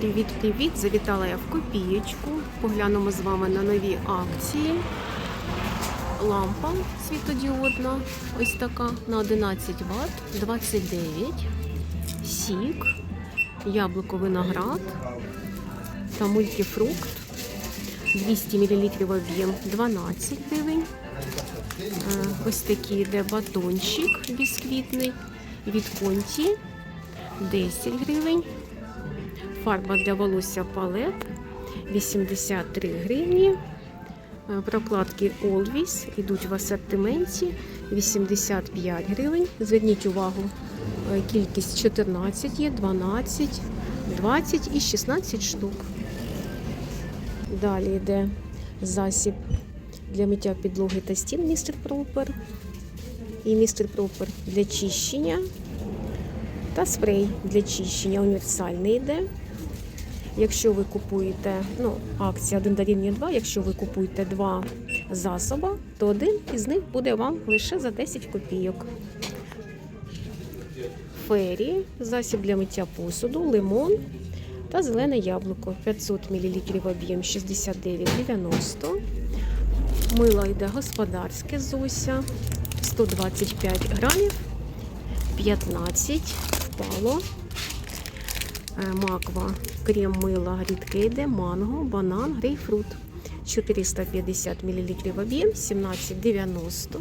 Привіт-привіт! Завітала я в копієчку. Поглянемо з вами на нові акції. Лампа світодіодна, ось така на 11 Вт, 29. Сік, яблуко виноград та мультифрукт. 200 мл об'єм 12 гривень. Е, Ось такий йде батончик бісквітний від Конті 10 гривень. Фарба для волосся палет 83 гривні. Е, Прокладки Always йдуть в асортименті 85 гривень. Зверніть увагу, е, кількість 14 є, 12, 20 і 16 штук. Далі йде засіб для миття підлоги та стін містер Пропер. І містер Пропер для чищення та спрей для чищення універсальний йде. Якщо ви купуєте, ну, акція 1 дорівнює 2, якщо ви купуєте два засоби, то один із них буде вам лише за 10 копійок. Фері, засіб для миття посуду, лимон та зелене яблуко 500 мл об'єм 69,90. Мило йде господарське Зося 125 грамів, 15 впало. Е, Маква, крем мила рідке манго, банан, грейпфрут. 450 мл об'єм, 17,90.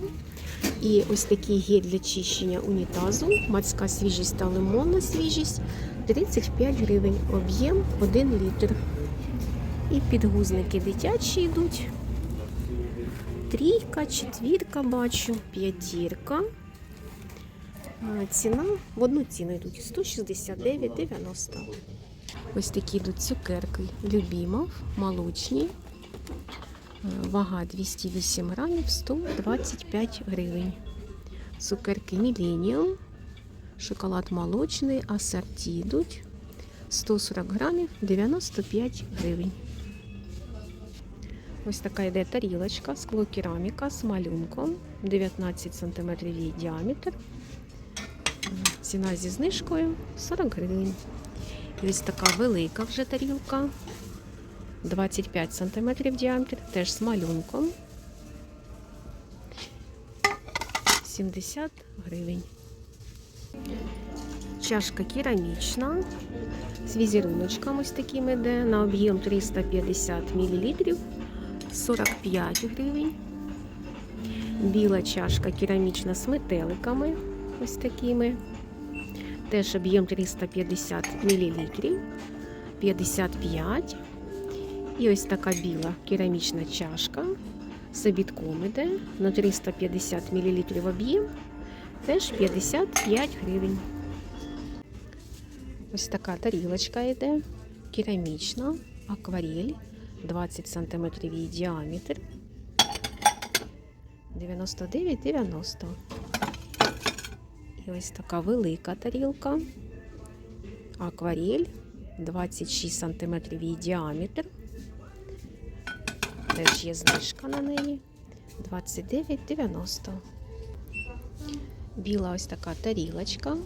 І ось такий гель для чищення унітазу, морська свіжість та лимонна свіжість 35 гривень, об'єм 1 літр. І підгузники дитячі йдуть. Трійка, четвірка бачу, п'ятірка. А, Ціна в одну ціну йдуть 169,90. Ось такі йдуть цукерки Любімов, молочні. Е, Вага 208 грамів, 125 гривень. Цукерки Millennium, шоколад молочний, асорті йдуть 140 грамів, 95 гривень. Ось така йде тарілочка, склокераміка з малюнком, 19 см діаметр. Ціна зі знижкою 40 гривень. І ось така велика вже тарілка. 25 см діаметр, теж з малюнком. 70 гривень. Чашка керамічна. З візеруночками ось такими йде на об'єм 350 мл. 45 гривень. Біла чашка керамічна з метеликами. Ось такими. Теж об'єм 350 мл. 55. І ось така біла керамічна чашка. З обідком іде на 350 мл об'єм. Теж 55 гривень. Ось така тарілочка йде. Керамічна, акварель. 20 см її діаметр. 99,90. І ось така велика тарілка. Акварель 26 см її діаметр. Теж є знижка на неї. 29,90. Біла ось така тарілочка.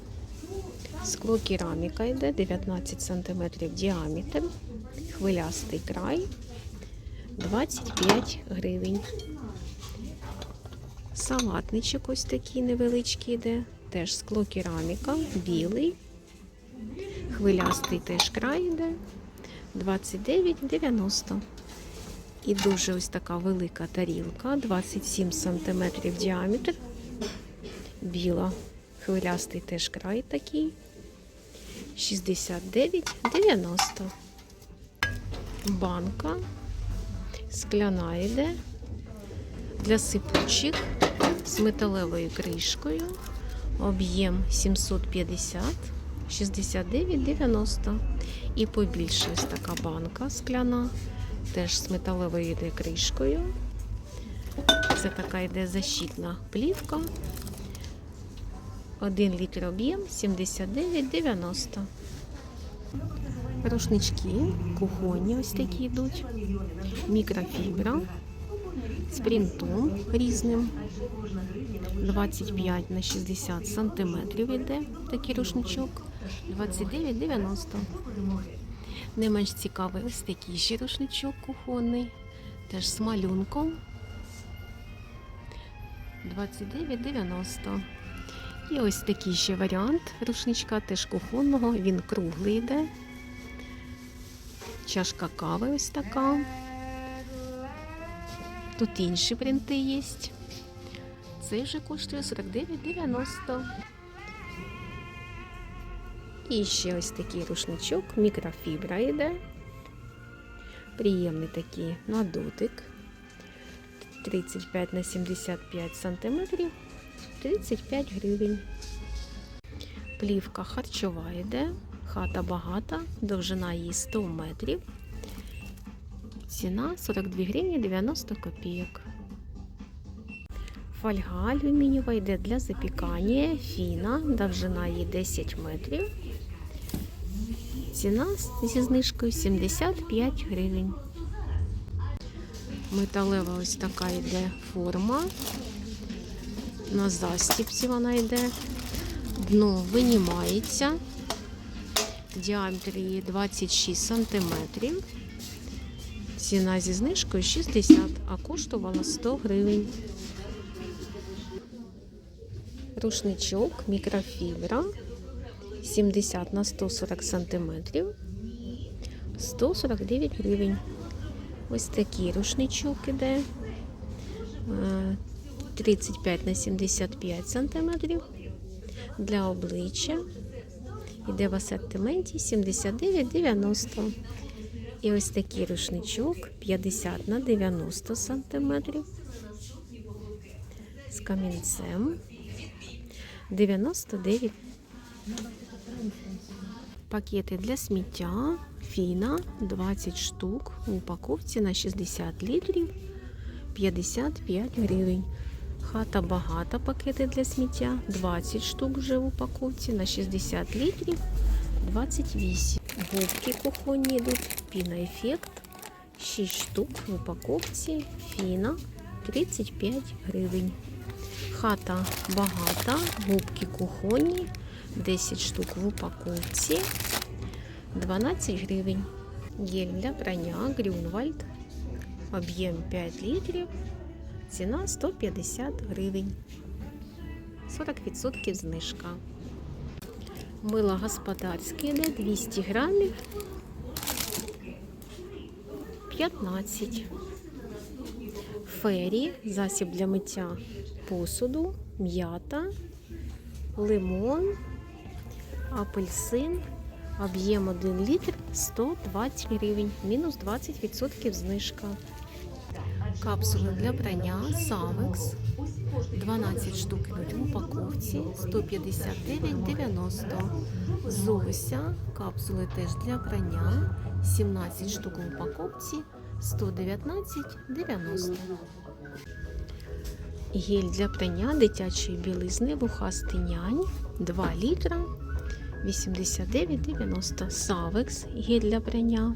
Скло кераміка йде 19 см діаметр. Хвилястий край 25 гривень. Салатничок ось такий невеличкий йде. Теж скло кераміка, білий. Хвилястий теж край йде. 29,90. І дуже ось така велика тарілка, 27 см діаметр. Біла, хвилястий теж край такий. 69,90. Банка. Скляна йде для сипучих з металевою кришкою. Об'єм 750, 69,90. І побільше ось така банка скляна, теж з металевою йде кришкою. Це така йде защитна плівка. 1 літр об'єм 79,90. Рушнички, кухонні ось такі йдуть. Мікрофібра з принтом різним. 25 на 60 сантиметрів іде такий рушничок. 29,90. Не менш цікавий ось такий ще рушничок кухонний, теж з малюнком. 29,90. І ось такий ще варіант рушничка, теж кухонного. Він круглий йде. Чашка кави ось така. Тут інші принти є. Цей вже коштує 49,90. І ще ось такий рушничок, мікрофібра йде. Приємний такий на дотик. 35 на 75 сантиметрів, 35 гривень. Плівка харчова йде, хата багата, довжина її 100 метрів. Ціна 42 гривні 90 копійок. Фольга алюмінієва йде для запікання, фіна, довжина її 10 метрів. Ціна зі знижкою 75 гривень. Металева ось така йде форма. На застіпці вона йде. Дно винімається. Діаметр її 26 сантиметрів. Ціна зі знижкою 60, а коштувала 100 гривень. Рушничок, мікрофібра 70 на 140 сантиметрів. 149 гривень. Ось такий рушничок іде. Е, 35 на 75 сантиметрів. Для обличчя. Іде в асортименті 79,90. І ось такий рушничок 50 на 90 сантиметрів. З камінцем 99. Пакети для сміття. Фіна 20 штук в упаковці на 60 літрів 55 гривень. Хата багата пакети для сміття. 20 штук вже в упаковці на 60 літрів 28. Губки кухонні йдуть. Піноефект 6 штук в упаковці. Фіна 35 гривень. Хата багата, губки кухонні, 10 штук в упаковці, 12 гривень. Гель для прання Грюнвальд, об'єм 5 літрів, ціна 150 гривень. 40% знижка. Мило господарське йде 200 грамів, 15. Фері, засіб для миття посуду, м'ята, лимон, апельсин, об'єм 1 літр 120 гривень, мінус 20% знижка. Капсули для прання Савекс. 12 штук йдуть в упаковці 159,90. Зося. Капсули теж для прання. 17 штук в упаковці 119,90. Гель для прання дитячої білизни вухастий нянь 2 літра 89,90. Савекс гель для прання.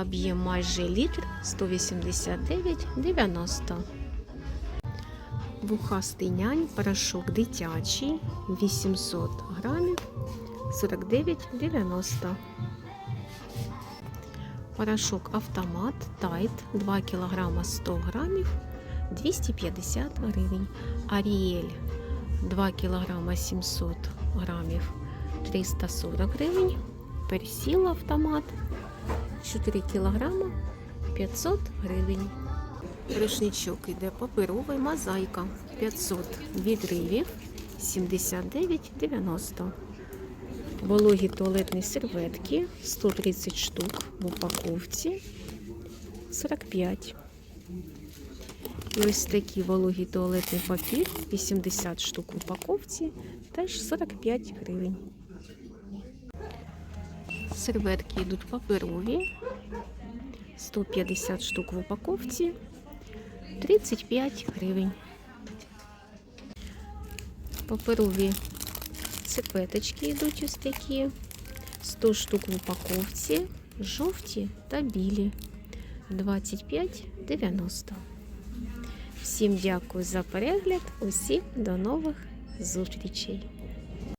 Об'єм майже літр 189,90. Вухастий нянь, порошок дитячий 800 грамів 49,90. Порошок автомат Тайт 2 кг 100 грамів 250 гривень. Аріель 2 кг 700 грамів 340 гривень. Персіл автомат 4 кг 500 гривень. Рушничок іде паперовий мозаїка 500 відривів 79,90. Вологі туалетні серветки 130 штук в упаковці 45. І ось такий вологий туалетний папір 80 штук в упаковці, теж 45 гривень. Серветки йдуть паперові 150 штук в упаковці 35 гривень. Паперові цепеточки йдуть ось такі. 100 штук в упаковці, жовті та білі. 25,90. Всім дякую за перегляд. Усім до нових зустрічей!